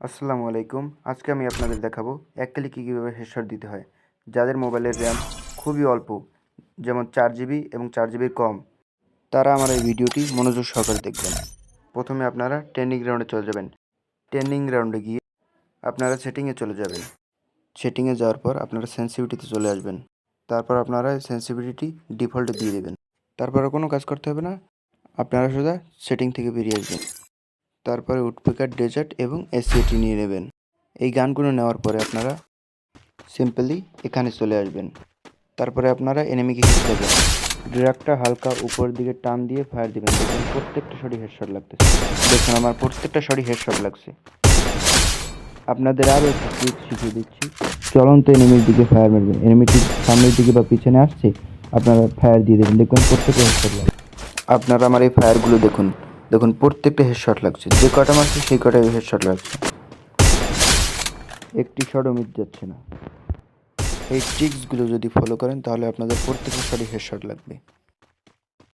আসসালামু আলাইকুম। আজকে আমি আপনাদের দেখাবো এক ক্লিকে কীভাবে হেডশট দিতে হয়। যাদের মোবাইলের র্যাম খুবই অল্প, যেমন চার জিবি এবং চার জিবির কম, তারা আমার এই ভিডিওটি মনোযোগ সহকারে দেখবেন। প্রথমে আপনারা ট্রেন্ডিং গ্রাউন্ডে চলে যাবেন। ট্রেন্ডিং গ্রাউন্ডে গিয়ে আপনারা সেটিংয়ে চলে যাবেন। সেটিংয়ে যাওয়ার পর আপনারা সেন্সিভিটিতে চলে আসবেন। তারপর আপনারা সেন্সিভিটি ডিফল্টে দিয়ে দেবেন। তারপরে কোনো কাজ করতে হবে না। আপনারা সোজা সেটিং থেকে বেরিয়ে আসবেন। তারপরে উডপেকার ডেজার্ট এবং এসিটি নিয়ে নেবেন। এই গানগুলো নেওয়ার পরে আপনারা সিম্পলি এখানে চলে আসবেন। তারপরে আপনারা এনিমিকে হিট দেবেন ড্রাগটা হালকা উপর দিকে টান দিয়ে ফায়ার দিবেন। দেখুন, প্রত্যেকটা শটই হেডশট লাগতেছে। দেখুন, আমার প্রত্যেকটা শটই হেডশট লাগছে। আপনাদের আরও একটু ট্রিক শিখিয়ে দিচ্ছি। চলন্ত এনিমির দিকে ফায়ার মারবেন। এনিমিটি সামনের দিকে বা পিছনে আসছে, আপনারা ফায়ার দিয়ে দেবেন। দেখবেন প্রত্যেকটা হেডশট লাগছে। আপনারা আমার এই ফায়ারগুলো দেখুন। দেখুন, প্রত্যেকটা হেডশট লাগছে। যে কটা মারছে, সেই কটাই হেডশট লাগছে। একটি শটও মিট যাচ্ছে না। এই ট্রিক্সগুলো যদি ফলো করেন, তাহলে আপনাদের প্রত্যেকটা শটই হেডশট লাগবে।